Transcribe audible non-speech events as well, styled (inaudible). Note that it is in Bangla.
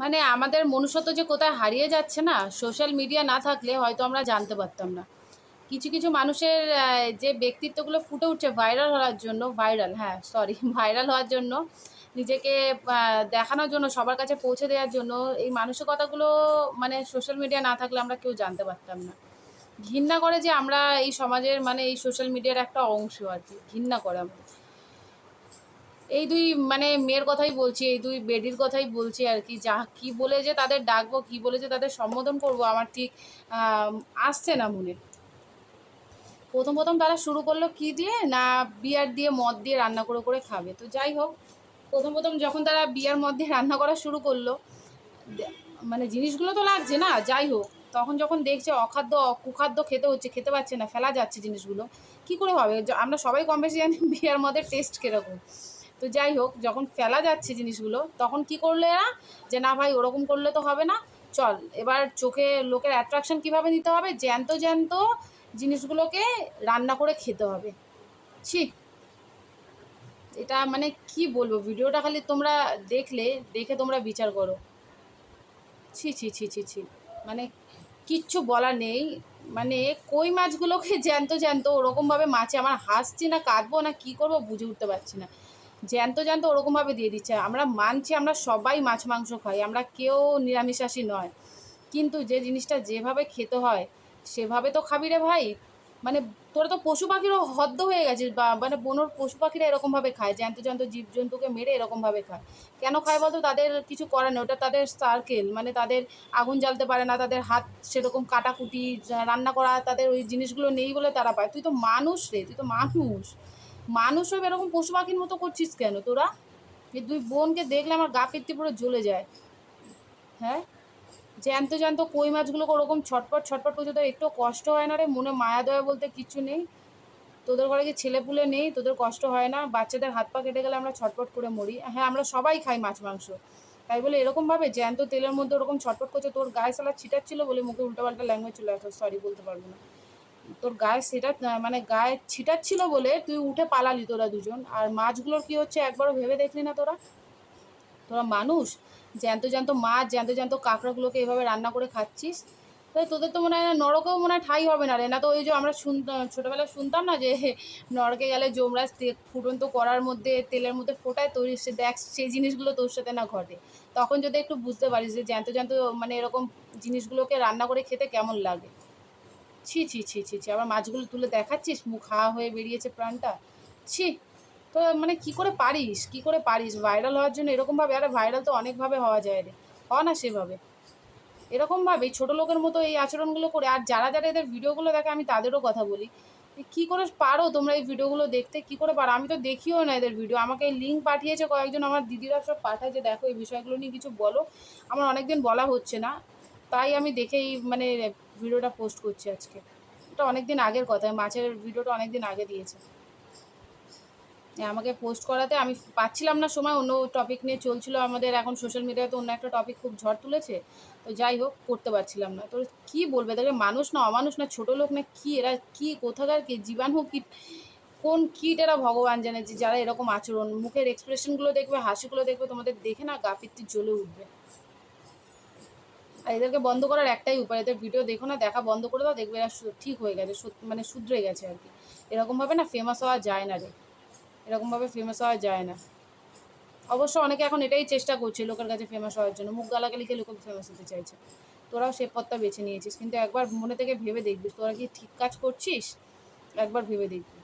মানে আমাদের মনুষ্যত্ব যে কোথায় হারিয়ে যাচ্ছে না সোশ্যাল মিডিয়া না থাকলে হয়তো আমরা জানতে পারতাম না। কিছু কিছু মানুষের যে ব্যক্তিত্বগুলো ফুটে উঠছে ভাইরাল হওয়ার জন্য ভাইরাল হ্যাঁ সরি ভাইরাল (laughs) হওয়ার জন্য, নিজেকে দেখানোর জন্য, সবার কাছে পৌঁছে দেওয়ার জন্য, এই মানসিকতাগুলো মানে সোশ্যাল মিডিয়া না থাকলে আমরা কেউ জানতে পারতাম না। ঘৃণা করে যে আমরা এই সমাজের মানে এই সোশ্যাল মিডিয়ার একটা অংশ আর কি, ঘৃণা করে আমরা। এই দুই মানে মেয়ের কথাই বলছি, এই দুই বেডির কথাই বলছি আর কি। যা কি বলে যে তাদের ডাকবো, কি বলে যে তাদের সম্বোধন করব, আমার ঠিক আসছে না মনে। প্রথম প্রথম তারা শুরু করল কি দিয়ে? না বিয়ার দিয়ে মদ দিয়ে রান্না করে করে খাবে। তো যাই হোক, প্রথম প্রথম যখন তারা বিয়ার মদ দিয়ে রান্না করা শুরু করল মানে জিনিসগুলো তো লাগছে না, যাই হোক। তখন যখন দেখছে অখাদ্য কুখাদ্য খেতে হচ্ছে, খেতে পাচ্ছে না, ফেলা যাচ্ছে জিনিসগুলো, কি করে হবে? আমরা সবাই কম বেশি জানি বিয়ার মদের টেস্ট কীরকম। তো যাই হোক, যখন ফেলা যাচ্ছে জিনিসগুলো, তখন কি করলে এরা? যে না ভাই, ওরকম করলে তো হবে না। চল, এবার চোখে লোকের অ্যাট্রাকশন কীভাবে নিতে হবে? জ্যান্ত জ্যান্ত জিনিসগুলোকে রান্না করে খেতে হবে। ছি। এটা মানে কি বলব? ভিডিওটা খালি তোমরা দেখলে, দেখে তোমরা বিচার করো। ছি ছি ছি ছি ছি। মানে কিচ্ছু বলার নেই। মানে কই মাছগুলোকে জ্যান্ত জ্যান্ত ওরকমভাবে মাছে আমার হাসছি না, কাঁদবো না, কি করব বুঝে উঠতে পারছি না। জ্যান্ত জ্যান্ত ওরকমভাবে দিয়ে দিচ্ছে। আমরা মানছি, আমরা সবাই মাছ মাংস খাই, আমরা কেউ নিরামিষাশী নয়। কিন্তু যে জিনিসটা যেভাবে খেতে হয়, সেভাবে তো খাবি রে ভাই। মানে তোরা তো পশু পাখিরও হদ্দ হয়ে গেছিস বা মানে বনোর পশু পাখিরা এরকমভাবে খায়, জ্যান্ত জ্যান্ত জীবজন্তুকে মেরে এরকমভাবে খায়। কেন খায় বলতো? তাদের কিছু করার নেই, ওটা তাদের সার্কেল মানে তাদের আগুন জ্বালতে পারে না, তাদের হাত সেরকম কাটাকুটি রান্না করা, তাদের ওই জিনিসগুলো নেই বলে তারা পায়। তুই তো মানুষ রে, তুই তো মানুষ। মানুষ হয়ে এরকম পশু পাখির মতো করছিস কেন তোরা? এই দুই বোনকে দেখলে আমার গা পিত্তি পুরো জ্বলে যায়। হ্যাঁ? জ্যান্ত জ্যান্ত কই মাছগুলোকে ওরকম ছটপট ছটপট করছে তো একটু কষ্ট হয় না রে? মনে মায়া দয়া বলতে কিচ্ছু নেই। তোদের ঘরে কি ছেলেপুলে নেই? তোদের কষ্ট হয় না? বাচ্চাদের হাত পা কেটে গেলে আমরা ছটপট করে মরি। হ্যাঁ আমরা সবাই খাই মাছ, মাংস। তাই বলে এরকমভাবে জ্যান্ত তেলের মধ্যে ওরকম ছটপট করছে, তোর গায়ে সালা ছিটাচ্ছিল বলে মুখে উল্টোপাল্টা ল্যাঙ্গুয়েজ চলে আসলো সরি বলতে পারব না। তোর গায়ে সেটা মানে গায়ে ছিটাচ্ছিল বলে তুই উঠে পালালি তোরা দুজন। আর মাছগুলোর কি হচ্ছে একবারও ভেবে দেখলি না তোরা? তোরা মানুষ? জ্যান্ত জ্যান্ত মাছ, জ্যান্ত জ্যান্ত কাঁকড়াগুলোকে এভাবে রান্না করে খাচ্ছিস? তাই তোদের তো মনে হয় নরকেও মনে হয় ঠাই হবে না রে। না তো ওই যে আমরা শুনতাম ছোটোবেলায় শুনতাম না যে (laughs) নরকে গেলে তে- ফুটন্ত করার মধ্যে, তেলের মধ্যে ফোটায় তোর সে দেখ, সেই জিনিসগুলো তোর সাথে না ঘটে। তখন যদি একটু বুঝতে পারিস যে জ্যান্ত জ্যান্ত মানে এরকম জিনিসগুলোকে রান্না করে খেতে কেমন লাগে। ছি ছি ছি ছি ছি, আবার মাছগুলো তুলে দেখাচ্ছিস? মুখ হাওয়া হয়ে বেরিয়েছে প্রাণটা। ছি, তো মানে কি করে পারিস? কি করে পারিস? ভাইরাল হওয়ার জন্য এরকমভাবে, আরে ভাইরাল তো অনেকভাবে হওয়া যায় রে। হয় না সেভাবে। এরকমভাবে ছোটো লোকের মতো এই আচরণগুলো করে, আর যারা যারা এদের ভিডিওগুলো দেখে, আমি তাদেরও কথা বলি। কী করে পারো তোমরা এই ভিডিওগুলো দেখতে? কি করে পারো? আমি তো দেখিও না এদের ভিডিও। আমাকে লিঙ্ক পাঠিয়েছে কয়েকজন আমার দিদিরা সব পাঠায় যে, দেখো এই বিষয়গুলো নিয়ে কিছু বলো। আমার অনেকদিন বলা হচ্ছে না। তাই আমি দেখেই মানে ভিডিওটা পোস্ট করছি আজকে। এটা অনেক দিন আগের কথা মাছের ভিডিওটা অনেক দিন আগে দিয়েছে। আমাকে পোস্ট করাতে আমি পাচ্ছিলাম না সময়, অন্য টপিক নিয়ে চলছিল আমাদের এখন সোশ্যাল মিডিয়াতে অন্য একটা টপিক খুব ঝড় তুলেছে। তো যাই হোক, করতে পারছিলাম না। তো কি বলবে তাদের মানুষ না, অমানুষ না, ছোট লোক না, কি এরা, কি, কোথাকার, কি জীবাণু কীট কোন কীট এরা ভগবান জানে যে যারা এরকম আচরণ, মুখের এক্সপ্রেশনগুলো দেখবে, হাসিগুলো দেখবে, তোমাদের দেখে না গা পিত্তি জ্বলে উঠবে। আর এদেরকে বন্ধ করার একটাই উপায়, এদের ভিডিও দেখো না, দেখা বন্ধ করে দাও, দেখবে এরা ঠিক হয়ে গেছে মানে শুধরে গেছে আর কি। এরকমভাবে না ফেমাস হওয়া যায় না রে। এরকমভাবে ফেমাস হওয়া যায় না। অবশ্য অনেকে এখন এটাই চেষ্টা করছে লোকের কাছে ফেমাস হওয়ার জন্য। মুখ গালাগালিকে লোকে ফেমাস হতে চাইছে। তোরাও সে পথটা বেছে নিয়েছিস। কিন্তু একবার মনে থেকে ভেবে দেখবি, তোরা কি ঠিক কাজ করছিস? একবার ভেবে দেখবি।